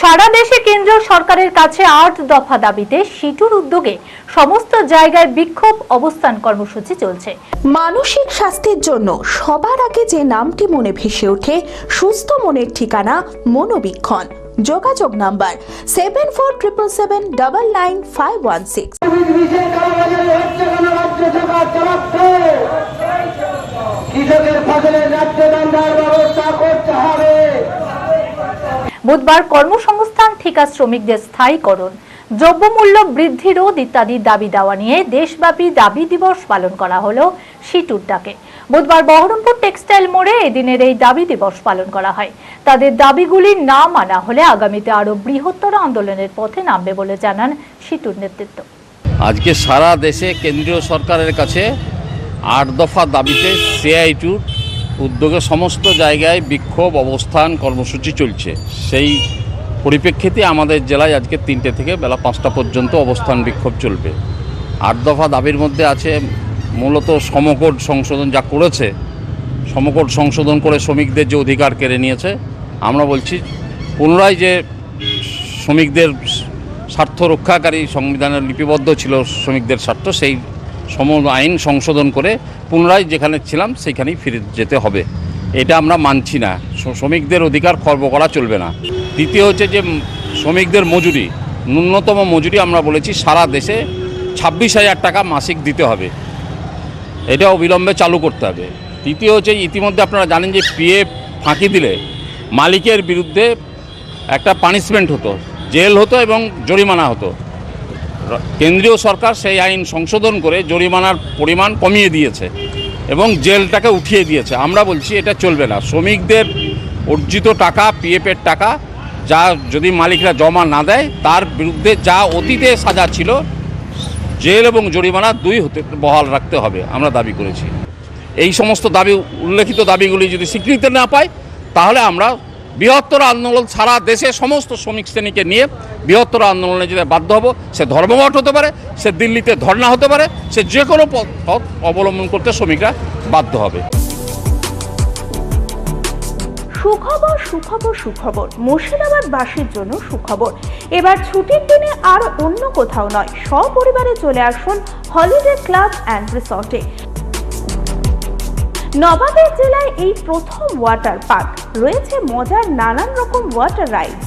সারা দেশে কেন্দ্রীয় সরকারের কাছে আট দফা দাবিতে সিটুর উদ্যোগে সমস্ত জায়গায় বিক্ষোভ অবস্থান কর্মসূচি চলছে। মানসিক স্বাস্থ্যের জন্য সবার আগে যে নামটি মনে ভেসে ওঠে সুস্থ মনের ঠিকানা মনোবীক্ষণ। যোগাযোগ number seven four triple seven double nine five one six. কৃষকের ফসলের দান্দার ব্যবস্থা করতে হবে। বুধবার কর্মসংস্থান ঠিকা শ্রমিকদের স্থায়ীকরণ, দ্রব্যমূল্য বৃদ্ধি রোধ ইত্যাদি দাবি দেওয়া নিয়ে দেশব্যাপী দাবি দিবস পালন করা হলো সিটুর ডাকে বুধবার বহরমপুর টেক্সটাইল মোড়ে এদিনের এই দাবি দিবস পালন করা হয়। তাদের দাবিগুলি না মানা হলে আগামীতে আরও বৃহত্তর আন্দোলনের পথে নামবে বলে জানান সিটুর নেতৃত্ব। আজকে সারা দেশে কেন্দ্রীয় সরকারের কাছে আট দফা দাবিতে সিআইটুর উদ্যোগে সমস্ত জায়গায় বিক্ষোভ, অবস্থান, কর্মসূচি চলছে। সেই পরিপ্রেক্ষিতে আমাদের জেলায় আজকে তিনটে থেকে বেলা পাঁচটা পর্যন্ত অবস্থান বিক্ষোভ চলবে। আট দফা দাবির মধ্যে আছে মূলত সমকোড সংশোধন যা করেছে সমকোড সংশোধন করে শ্রমিকদের যে অধিকার কেড়ে নিয়েছে, আমরা বলছি পুনরায় যে শ্রমিকদের স্বার্থ রক্ষাকারী সংবিধানের লিপিবদ্ধ ছিল শ্রমিকদের স্বার্থ, সেই সম আইন সংশোধন করে পুনরায় যেখানে ছিলাম সেখানেই ফিরে যেতে হবে। এটা আমরা মানছি না। শ্রমিকদের অধিকার খর্ব করা চলবে না। দ্বিতীয় হচ্ছে যে শ্রমিকদের মজুরি, ন্যূনতম মজুরি আমরা বলেছি সারা দেশে ছাব্বিশ হাজার টাকা মাসিক দিতে হবে। এটা অবিলম্বে চালু করতে হবে। তৃতীয় হচ্ছে, ইতিমধ্যে আপনারা জানেন যে পিএফ ফাঁকি দিলে মালিকের বিরুদ্ধে একটা পানিশমেন্ট হতো, জেল হতো এবং জরিমানা হতো। কেন্দ্রীয় সরকার সেই আইন সংশোধন করে জরিমানার পরিমাণ কমিয়ে দিয়েছে এবং জেলটাকে উঠিয়ে দিয়েছে। আমরা বলছি এটা চলবে না। শ্রমিকদের অর্জিত টাকা, পিএফের টাকা, যা যদি মালিকরা জমা না দেয়, তার বিরুদ্ধে যা অতীতে সাজা ছিল, জেল এবং জরিমানা দুই হতে বহাল রাখতে হবে, আমরা দাবি করেছি। এই সমস্ত দাবি, উল্লেখিত দাবিগুলি যদি স্বীকৃতি না পায়, তাহলে আমরা বৃহত্তর আন্দোলন সারা দেশে সমস্ত শ্রমিক শ্রেণীকে নিয়ে বৃহত্তর আন্দোলনে যেতে বাধ্য হব। সে ধর্মঘট হতে পারে, সে দিল্লিতে ধর্ণা হতে পারে, সে যে কোনো পথ অবলম্বন করতে শ্রমিকরা বাধ্য হবে। সুখবর সুখবর সুখবর। মুর্শিদাবাদবাসীর জন্য সুখবর। এবার ছুটির দিনে আর অন্য কোথাও নয়, সপরিবারে চলে আসুন হলিডে ক্লাব অ্যান্ড রিসর্টে। নবাবের জেলায় এই প্রথম ওয়াটার পার্ক। রয়েছে মজার নানান রকম ওয়াটার রাইডস।